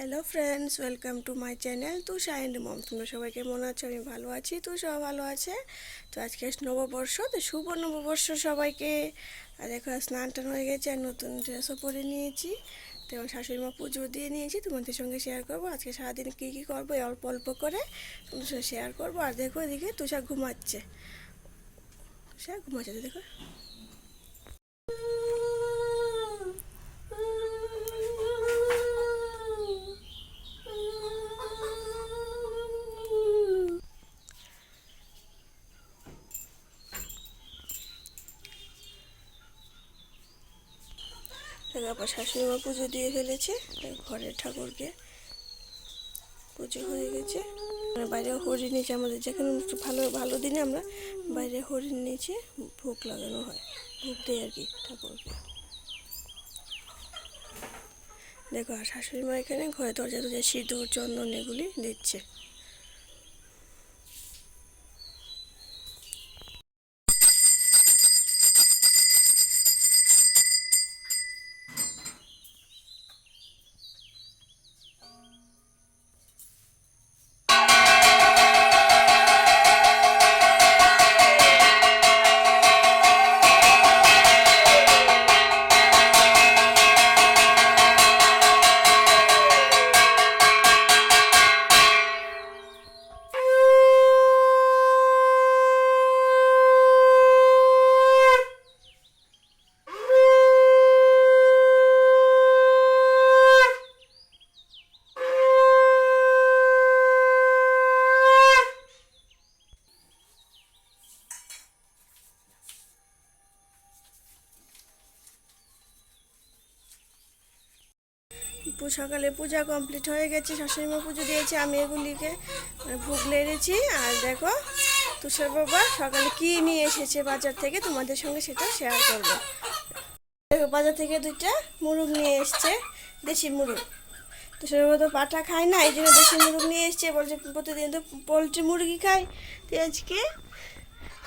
Hello friends welcome to my channel Tusha and mom তোমরা সবাই কেমন আছো? আমি ভালো আছি তুষাও ভালো আছে। তো আজকে নববর্ষ, তো শুভ নববর্ষ সবাইকে। আর দেখো স্নান টান হয়ে গেছে, আর নতুন ড্রেসও পরে নিয়েছি। তো আমার শাশুড়ি মা পুজো দিয়ে নিয়েছি, তোমাদের সঙ্গে শেয়ার করব। আজকে সারাদিন কী কী করব অল্প অল্প করে তোমাদের সঙ্গে শেয়ার করব। আর দেখো, এদিকে তুষা ঘুমাচ্ছে। তুষা ঘুমাচ্ছে, তো তারপর শাশুড়ি মা পুজো দিয়ে ফেলেছে ঘরের ঠাকুরকে পুজো হয়ে গেছে। আমরা বাইরে হরিণ নিচে আমাদের যেখানে ভালো ভালো দিনে আমরা বাইরে হরিণ নিচে ভোগ লাগানো হয়, ভোগ দেয় আর কি ঠাকুরকে। দেখো, আর শাশুড়ি মা এখানে ঘরে দরজা দরজা সিঁদুর, চন্দন এগুলি দিচ্ছে। সকালে পূজা কমপ্লিট হয়ে গেছে শাশুড়ি মা পুজো দিয়েছে আমি এগুলিকে ভোগ লেড়েছি আর দেখো তুষার বাবা সকালে কি নিয়ে এসেছে বাজার থেকে তোমাদের সঙ্গে সেটা শেয়ার করব। দেখো বাজার থেকে দুইটা মুরগ নিয়ে এসছে দেশি মুরগ। তুষার বাবা তো পাটা খায় না এই জন্য দেশি মুরগ নিয়ে এসছে বলছে প্রতিদিন তো পোলট্রি মুরগি খাই তো আজকে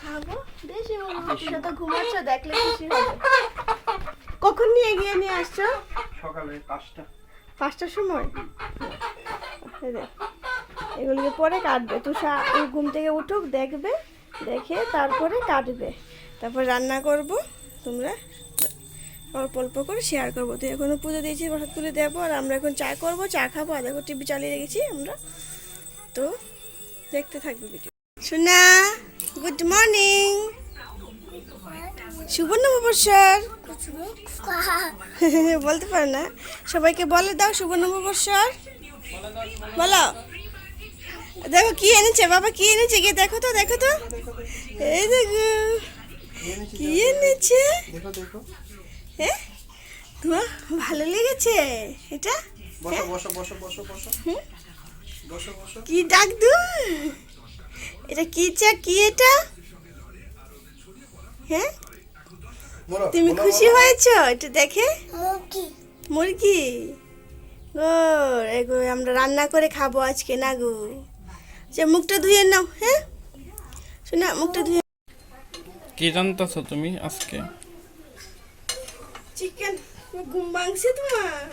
খাব দেশি মুরগি। তো ঘুমাচ্ছ দেখলে খুশি হবে। কখন নিয়ে গিয়ে নিয়ে আসছো? সকালে পাঁচটা। পাঁচটার সময়? এগুলিকে পরে কাটবে। তুষা ঘুম থেকে উঠুক, দেখবে, দেখে তারপরে কাটবে। তারপর রান্না করব, তোমরা অল্প অল্প করে শেয়ার করব। তো এখনও পুজো দিয়েছি প্রসাদ তুলে দেবো, আর আমরা এখন চা করব, চা খাব। আর দেখো টিভি চালিয়ে রেখেছি আমরা। তো দেখতে থাকবে ভিডিও সোনা গুড মর্নিং শুভ নববর্ষর বলতে পারে না। সবাইকে বলে দাও শুভ নববর্ষর বলো। দেখো কি এনেছে বাবা কি এনেছে? গিয়ে দেখো তো দেখো তো। এই দেখো। কি এনেছে? হ্যাঁ তোমার ভালো লেগেছে? এটা? বসো কি ডাক দু এটা কি চা কি এটা? হ্যাঁ? তুমি খুশি। হয়েছো? এটা দেখে। মুরগি। গো এগো আমরা রান্না করে খাব আজকে না গো? যে মুখটা ধুয়ে নাও হ্যাঁ? শোনা মুখটা ধুয়ে কি জানতেছো তুমি আজকে? চিকেন ঘুম ভাঙছে তোমার?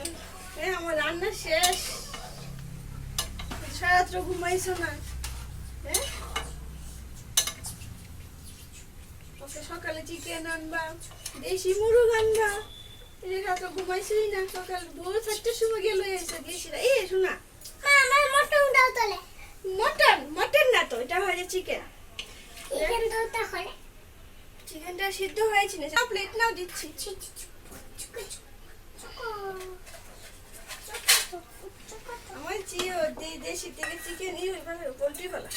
হ্যাঁ আমার রান্না শেষ। সারাত্র ঘুমাইছো না হ্যাঁ? সকালে চিকেন আনবা দেশি মুরগ আনবা এই রাত্র ঘুমাইছিলি না সকাল ভোর চারটার সময় গেল এসে গেছিল এই শোনা আমার মটন দাও তাহলে মটন মটন না তো এটা হয়েছে চিকেন চিকেন দাও তাহলে চিকেনটা সিদ্ধ হয়েছে না প্লেট নাও দিচ্ছি আমার জিও দে- দেশি থেকে চিকেন ই পোলট্রি বলা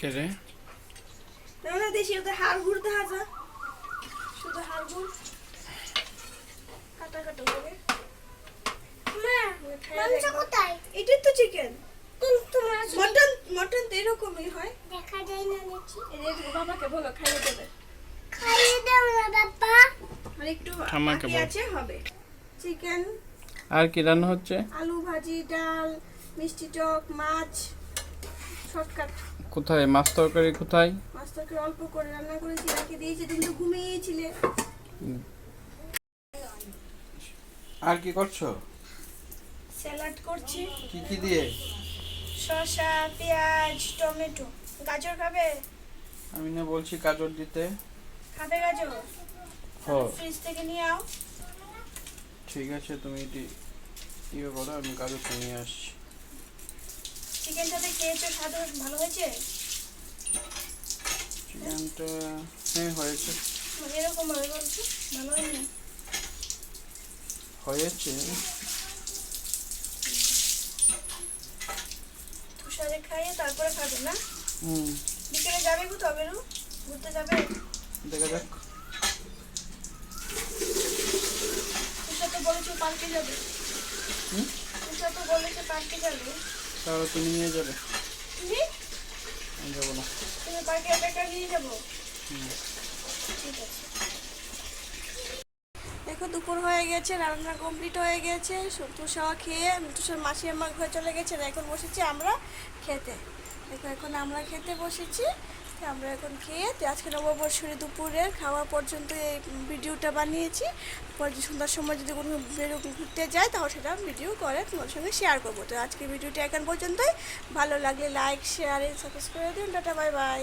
কে রে না দেশি ওদের হাড় গুড় দেখা যা শুধু হাড় গুড় কাটা কাটা হবে মা মাংস কোথায় এটাই তো চিকেন মটন মটন তো এরকমই হয় দেখা যায় না দেখি বাবাকে বলো খাইয়ে দেবে খাইয়ে দাও না বাবা আর একটু বাকি আছে হবে। চিকেন আর কি রান্না হচ্ছে? আলু ভাজি ডাল মিষ্টি টক মাছ শর্টকাট কোথায়? মাছ তরকারি কোথায়? মাছ তরকারি অল্প করে রান্না করেছি রাখে দিয়েছি দিন তো স্যালাড করছি। কি কি দিয়ে? শসা পেঁয়াজ টমেটো। গাজর খাবে? আমি না বলছি গাজর দিতে। খাবে গাজর? ফ্রিজ থেকে নিয়ে আও। ঠিক আছে তুমি এটি ইয়ে করো আমি গাজরটা নিয়ে আসছি। চিকেনটাতে খেয়েছো স্বাদ ভালো হয়েছে? চিকেনটা হ্যাঁ হয়েছে। হয়েছে। তুষারে খাইয়ে তারপরে খাবে না? হুম। বিকেলে যাবে বেরু ঘুরতে যাবে? দেখা যাক। তুষার তো বলেছে পার্কে যাবে। হুম? তুষার তো বলেছে পার্কে যাবে। তাহলে তুমি নিয়ে যাবে। তুমি? যাব না। তুমি পার্কে একা একা নিয়ে যাব। ঠিক আছে দেখো দুপুর হয়ে গেছে রান্না কমপ্লিট হয়ে গেছে। তুষাওয়া খেয়ে তুষার মাসি আমার ঘরে চলে গেছে এখন বসেছি আমরা খেতে। দেখো এখন আমরা খেতে বসেছি। আমরা এখন খেয়ে আজকে নববর্ষের দুপুরের খাওয়া পর্যন্ত এই ভিডিওটা বানিয়েছি। পরে সন্ধ্যার সময় যদি কোনো ঘুরতে যায়, তাহলে সেটা ভিডিও করে তোমার সঙ্গে শেয়ার করব। তো আজকে ভিডিওটা এখন পর্যন্তই। ভালো লাগলে লাইক শেয়ার সাবস্ক্রাইব করে দিন। Tata bye bye